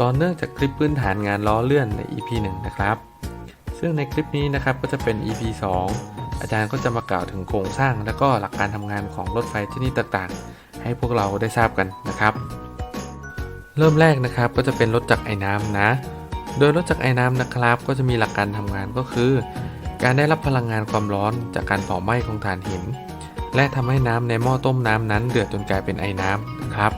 ต่อเนื่องจากคลิปพื้นฐานงานล้อเลื่อนใน EP 1 นะครับ ซึ่งในคลิปนี้นะครับก็จะเป็น EP 2 อาจารย์ก็จะมากล่าวถึงโครงสร้าง และก็หลักการทำงานของรถไฟชนิดต่างๆ ให้พวกเราได้ทราบกันนะครับ เริ่มแรกนะครับก็จะเป็นรถจักรไอ้น้ำนะ โดยรถจักรไอ้น้ำนะครับ ก็จะมีหลักการทำงานก็คือ การได้รับพลังงานความร้อนจากการเผาไหม้ของถ่านหิน และทำให้น้ำในหม้อต้มน้ำนั้นเดือดจนกลายเป็นไอ้น้ำนะครับ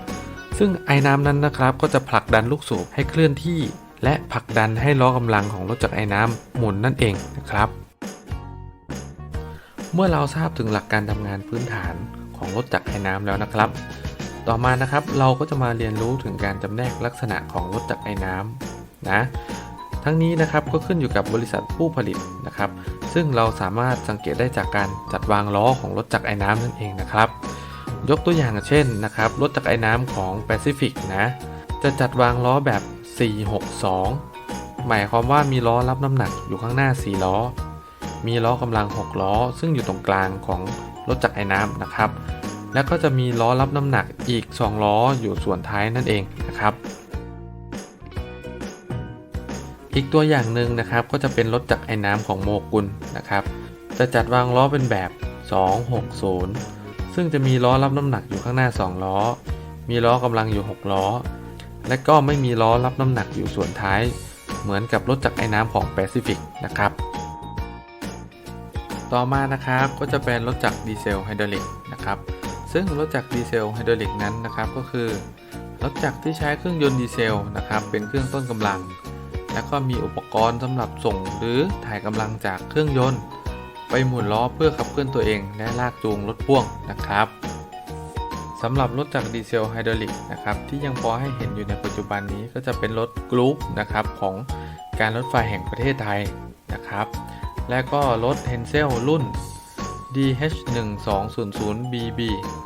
ซึ่งไอ้น้ำนั้นนะครับก็จะผลักดันลูกสูบให้เคลื่อนที่ และผลักดันให้ล้อกำลังของรถจักรไอ้น้ำหมุนนั่นเองนะครับ เมื่อเราทราบถึงหลักการทำงานพื้นฐานของรถจักรไอ้น้ำแล้วนะครับ ต่อมานะครับเราก็จะมาเรียนรู้ถึงการจำแนกลักษณะของรถจักรไอ้น้ำนะทั้งนี้นะครับก็ขึ้นอยู่กับบริษัทผู้ผลิตนะครับ ซึ่งเราสามารถสังเกตได้จากการจัดวางล้อของรถจักรไอ้น้ำนั่นเองนะครับ ยกตัวอย่างเช่นนะครับรถจักรไอ้น้ำของ Pacific นะจะจัดวางล้อแบบ 462 หมายความว่ามีล้อรับน้ำหนักอยู่ข้างหน้า 4 ล้อ มีล้อกำลัง 6 ล้อ ซึ่งอยู่ตรงกลางของรถจักรไอ้น้ำนะครับ แล้วก็จะมีล้อรับน้ำหนักอีก 2 ล้ออยู่ส่วนท้ายนั่นเองนะครับ อีกตัวอย่างหนึ่งนะครับก็จะเป็นรถจักรไอ้น้ำของโมกุลนะครับ จะจัดวางล้อเป็นแบบ 260 ซึ่งจะมีล้อรับน้ำหนักอยู่ข้างหน้า 2 ล้อ มีล้อกำลังอยู่ 6 ล้อ และก็ไม่มีล้อรับน้ำหนักอยู่ส่วนท้าย เหมือนกับรถจักรไอ้น้ำของ Pacific นะครับ ต่อมานะครับก็จะเป็นรถจักรดีเซลไฮดรอลิกนะครับซึ่งรถจักรดีเซลไฮดรอลิกนั้นนะครับก็คือรถจักรที่ใช้เครื่องยนต์ดีเซลนะครับเป็นเครื่องต้นกำลัง แล้วก็มีอุปกรณ์สำหรับส่งหรือถ่ายกำลังจากเครื่องยนต์ ไปหมุนล้อเพื่อขับเคลื่อนตัวเองและลากจูงรถพ่วงนะครับสำหรับรถจักรดีเซลไฮดรอลิกนะครับที่ยังพอให้เห็นอยู่ในปัจจุบันนี้ก็จะเป็นรถกรุ๊ปนะครับของการรถไฟแห่งประเทศไทยนะครับ และก็รถเฮนเซลรุ่น DH1200BB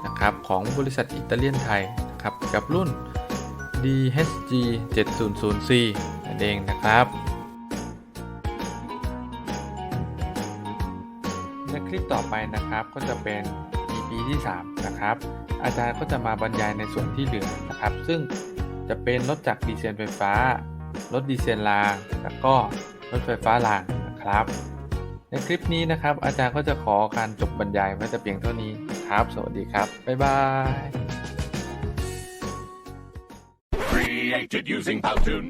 นะครับของบริษัทอิตาเลียนไทยนะครับกับรุ่น DHG 700C นั่นเองนะครับ ลิปต่อไปนะครับก็จะเป็น EP ที่ 3 นะครับ อาจารย์ก็จะมาบรรยายในส่วนที่เหลือนะครับ ซึ่งจะเป็นรถจักรดีเซลไฟฟ้า รถดีเซลราง แล้วก็รถไฟฟ้ารางนะครับ ในคลิปนี้นะครับ อาจารย์ก็จะขอการจบบรรยายไว้แต่เพียงเท่านี้ครับ สวัสดีครับ บ๊ายบาย Created using Powtoon.